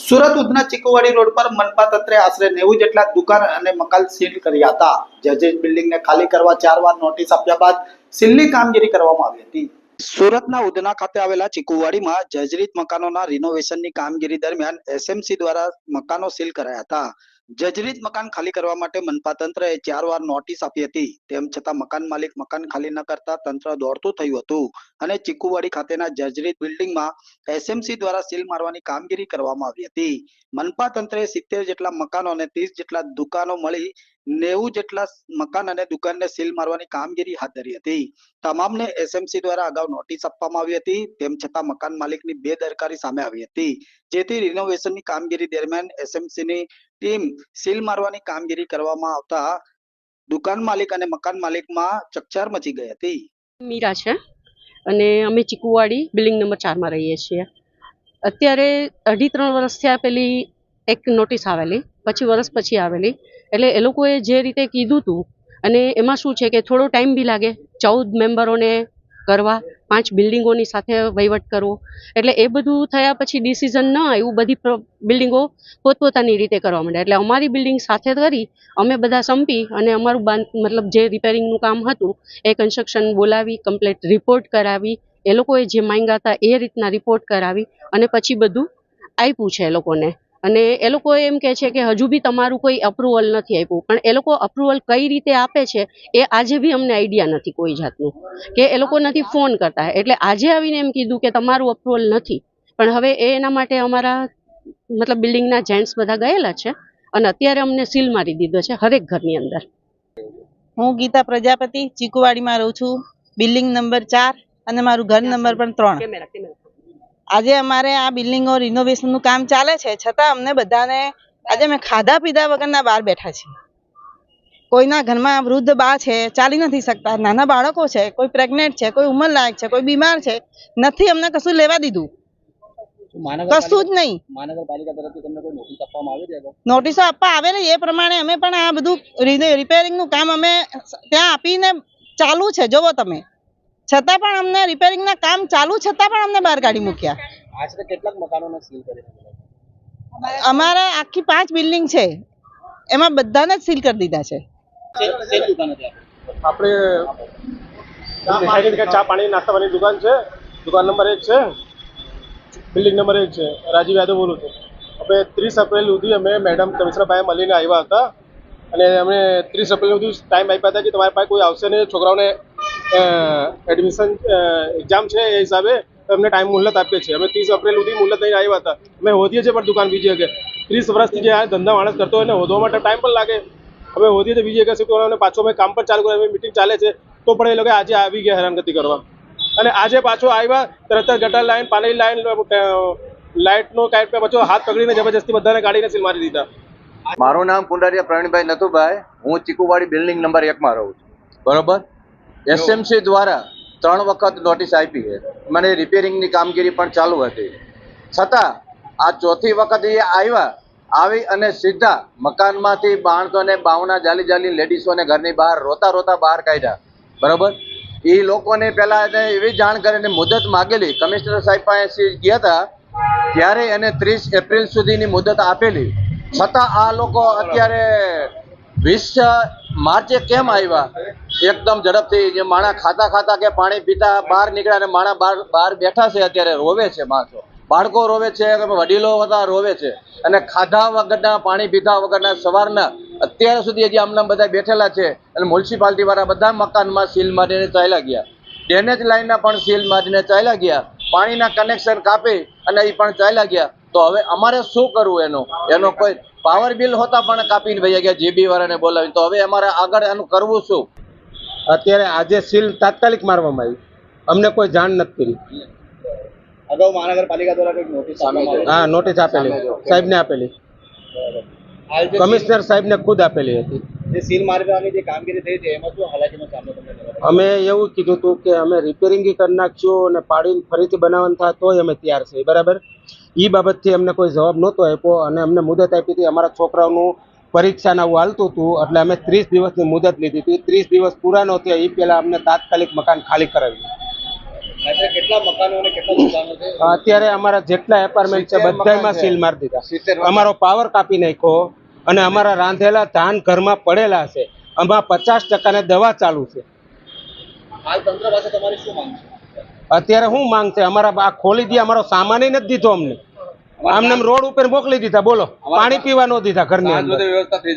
Surat Udhna Chikuwadi road પર મનપા તંત્રે આશરે નેવું જેટલા દુકાન અને મકાન સીલ કર્યા હતા. જજેજ બિલ્ડિંગને ખાલી કરવા ચાર વાર નોટિસ આપ્યા બાદ સીલની કામગીરી કરવામાં આવી હતી. સુરતના ઉધના ખાતે આવેલા ચીકુવાડીમાં જર્જરિત મકાનોના રિનોવેશનની કામગીરી દરમિયાન એસએમસી દ્વારા મકાનો સીલ કરાયા હતા. જર્જરિત મકાન ખાલી કરવા માટે મનપા તંત્રએ ચાર વાર નોટિસ આપી હતી. તેમ છતાં મકાન માલિક મકાન ખાલી ન કરતા તંત્ર દોડતું થયું હતું અને ચીકુવાડી ખાતેના જર્જરિત બિલ્ડિંગમાં એસએમસી દ્વારા સીલ મારવાની કામગીરી કરવામાં આવી હતી. મનપા તંત્રએ સિત્તેર જેટલા મકાનો અને ત્રીસ જેટલા દુકાનો મળી નેવું જેટલા મકાન અને દુકાનને સીલ મારવાની કામગીરી હાથ ધરી હતી. તમામને એસએમસી દ્વારા અગાઉ નોટિસ આપવામાં આવી હતી. તેમ છતાં મકાન માલિકની બેદરકારી સામે આવી હતી. જેથી રિનોવેશનની કામગીરી દરમિયાન એસએમસીની ટીમ સીલ મારવાની કામગીરી કરવામાં આવતા દુકાન માલિક અને મકાન માલિકમાં ચકચાર મચી ગઈ હતી. મીરા છે અને અમે ચીકુવાડી બિલ્ડિંગ નંબર ચારમાં રહીએ છીએ. અત્યારે અઢી ત્રણ વર્ષ થયા પેલી એક નોટિસ આવેલી, પછી વર્ષ પછી આવેલી. એટલે એ લોકોએ જે રીતે કીધું હતું અને એમાં શું છે કે થોડો ટાઈમ બી લાગે. ચૌદ મેમ્બરોને કરવા, પાંચ બિલ્ડિંગોની સાથે વહીવટ કરવો. એટલે એ બધું થયા પછી ડિસિઝન ન આવ્યું. બધી બિલ્ડિંગો પોતપોતાની રીતે કરવા માંડ્યા. એટલે અમારી બિલ્ડિંગ સાથે કરી, અમે બધા સંપી અને અમારું બાંધ, મતલબ જે રિપેરિંગનું કામ હતું, એ કન્સ્ટ્રક્શન બોલાવી કમ્પ્લેટ રિપોર્ટ કરાવી. એ લોકોએ જે માંગ્યા હતા એ રીતના રિપોર્ટ કરાવી અને પછી બધું આપ્યું છે એ લોકોને. અને એ લોકો એમ કહે છે કે હજુ બી તમારું કોઈ અપ્રુવલ નથી આપ્યું. પણ એ લોકો અપ્રુવલ કઈ રીતે આપે છે એ આજે બી અમને આઈડિયા નથી કોઈ જાતનું. કે એ લોકો નથી ફોન કરતા. એટલે આજે આવીને એમ કીધું કે તમારું અપ્રુવલ નથી. પણ હવે એ એના માટે અમારા મતલબ બિલ્ડિંગના જેન્ટ્સ બધા ગયેલા છે અને અત્યારે અમને સીલ મારી દીધો છે હરેક ઘરની અંદર. હું ગીતા પ્રજાપતિ ચીકુવાડીમાં રહું છું. બિલ્ડિંગ નંબર ચાર અને મારું ઘર નંબર પણ ત્રણ. આજે અમારે આ બિલ્ડિંગો રિનોવેશનનું કામ ચાલે છે. છતાં અમને બધાને આજે અમે ખાધા પીધા વગરના બહાર બેઠા છીએ. કોઈના ઘરમાં વૃદ્ધ બા છે ચાલી નથી શકતા. નાના બાળકો છે કોઈ પ્રેગ્નેન્ટ છે કોઈ ઉંમરલાયક છે કોઈ બીમાર છે. નથી અમને કશું લેવા દીધું. કશું જ નહીં. મહાનગરપાલિકા તરફથી તમને કોઈ નોટિસ આપવામાં આવી છે? નોટિસો આપવા આવેલી એ પ્રમાણે અમે પણ આ બધું રિપેરિંગનું કામ અમે ત્યાં આપીને ચાલુ છે. જોવો તમે. છતાં પણ અમને રિપેરિંગના કામ ચાલુ છતાં પણ અમને બહાર કાઢી મૂક્યા. આશરે કેટલાક મકાનોને સીલ કરી અમારા આખી પાંચ બિલ્ડિંગ છે. એમાં બધાને જ સીલ કરી દીધા છે. આપણે ચા પાણી નાસ્તાવાની દુકાન છે. દુકાન નંબર એક છે. બિલ્ડિંગ નંબર એક છે. રાજીવ યાદવ બોલું છું. અમે ત્રીસ એપ્રિલ સુધી અમે મેડમ કમિશનરભાઈ મળીને આવ્યા હતા. અને અમે ત્રીસ એપ્રિલ સુધી ટાઈમ આપ્યા હતા કે તમારી પાસે કોઈ આવશે નહીં. છોકરાઓને એડમિશન એક્ઝામ છે એ હિસાબે અમને ટાઈમ મુહલત આપીએ છીએ અમે ત્રીસ એપ્રિલ સુધી મુહલત નહીં આવ્યા હતા. અમે હોદીએ છીએ પણ દુકાન બીજી જગ્યાએ. ત્રીસ વર્ષથી જે આ ધંધા માણસ કરતો હોય ને હોદવા માટે ટાઈમ પણ લાગે. અમે હોદીએ તો બીજી કરવાનું? અને પાછો અમે કામ પણ ચાલુ કરે મિટિંગ ચાલે છે. તો પણ એ લોકો આજે આવી ગયા હેરાનગતિ કરવા. અને આજે પાછો આવ્યા, તરત જ ગટર લાઈન પાણી લાઈન લાઇટનો કાંઈ પે પાછો હાથ પકડીને જબરજસ્તી બધાને કાઢીને સીલ મારી દીધા. મારું નામ કુંડારિયા પ્રવીણભાઈ નથુભાઈ. હું ચીકુવાડી બિલ્ડિંગ નંબર એકમાં રહું છું. બરોબર? એસએમસી દ્વારા ત્રણ વખત નોટિસ આપી છે. મને રિપેરિંગની કામગીરી પણ ચાલુ હતી. છતાં, આ ચોથી વખત એ આવ્યા, આવી અને સીધા મકાનમાંથી બાણસોને બાવના જાલી જાલી લેડીઝોને ઘરની બહાર રોતા રોતા બહાર કાઢ્યા. બરોબર? એ લોકોને પહેલાં એને એવી જાણ કરીને મુદત માગેલી. કમિશનર સાહેબ પાસે ગયા હતા, ત્યારે એને ત્રીસ એપ્રિલ સુધીની મુદત આપેલી. છતાં આ લોકો અત્યારે વીસ, માર્ચે કેમ આવ્યા? એકદમ ઝડપથી જે માણા ખાતા ખાતા કે પાણી પીતા બહાર નીકળ્યા અને માણા બહાર બહાર બેઠા છે અત્યારે રોવે છે માણસો. બાળકો રોવે છે વડીલો બધા રોવે છે. અને ખાધા વગરના, પાણી પીધા વગરના સવારના અત્યાર સુધી હજી આમના બધા બેઠેલા છે. અને મ્યુનિસિપાલિટી વાળા બધા મકાનમાં સીલ મારીને ચાલ્યા ગયા. ડ્રેનેજ લાઈનના પણ સીલ મારીને ચાલ્યા ગયા. પાણીના કનેક્શન કાપી અને એ પણ ચાલ્યા ગયા. તો હવે અમારે શું કરવું એનું? એનો કોઈ પાવર બિલ હોતા પણ કાપીને ભાઈ ગયા જીબી વાળાને બોલાવીને. તો હવે અમારે આગળ એનું કરવું શું? અત્યારે આજે સીલ તાત્કાલિક મારવામાં આવી. અમને કોઈ જાણ નથી કરી. અગાઉ મહાનગરપાલિકા દ્વારા કંઈક નોટિસ હા નોટિસ આપેલી. સાહેબને આપેલી. કમિશનર સાહેબને ખુદ આપેલી હતી. જે સીલ મારવાની જે કામગીરી થઈ છે એમાં શું હાલાકીનો સામનો તમને અમે એવું કીધું હતું કે અમે રિપેરિંગ કરી નાખશું અને પાડીને ફરીથી બનાવવાનું થાય તોય અમે તૈયાર છીએ. બરાબર? એ બાબતથી અમને કોઈ જવાબ નહોતો આપ્યો અને અમને મુદત આપી હતી. અમારા છોકરાઓનું પરીક્ષાને આવું હાલતું હતું એટલે અમે ત્રીસ દિવસની મુદત લીધી હતી. ત્રીસ દિવસ પૂરા ન થયા એ પહેલાં અમને તાત્કાલિક મકાન ખાલી કરાવ્યું. કેટલા મકાનો અને કેટલા દુકાનો છે? અત્યારે અમારા જેટલા એપાર્ટમેન્ટ છે બધામાં સીલ મારી દીધા. અમારો પાવર કાપી નાખ્યો અને અમારા રાંધેલા ધાન ઘરમાં પડેલા છે. આમાં પચાસ ટકાને દવા ચાલુ છે. અત્યારે શું માંગ છે? અમારા આ ખોલી દે અમારો સામાન નથી દીધો અમને. આમને આમ રોડ ઉપર મોકલી દીધા બોલો. પાણી પીવા ન દીધા ઘરની વ્યવસ્થા થઈ